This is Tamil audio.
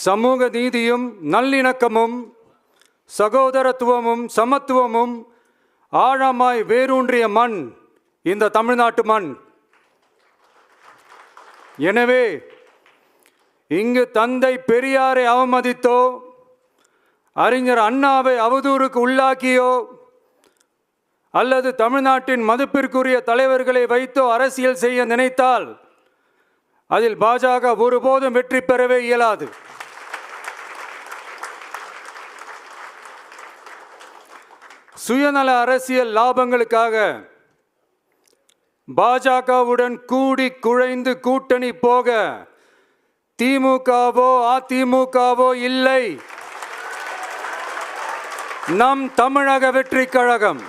சமூக நீதியும் நல்லிணக்கமும் சகோதரத்துவமும் சமத்துவமும் ஆழமாய் வேரூன்றிய மண் இந்த தமிழ்நாட்டு மண். எனவே இங்கு தந்தை பெரியாரை அவமதித்தோ அறிஞர் அண்ணாவை அவதூறுக்கு உள்ளாக்கியோ அல்லது தமிழ்நாட்டின் மதிப்பிற்குரிய தலைவர்களை வைத்தோ அரசியல் செய்ய நினைத்தால் அதில் பாஜக ஒருபோதும் வெற்றி பெறவே இயலாது. சுயநல அரசியல் லாபங்களுக்காக பாஜகவுடன் கூடி குழைந்து கூட்டணி போக திமுகவோ அதிமுகவோ இல்லை. நம் தமிழக வெற்றி கழகம்.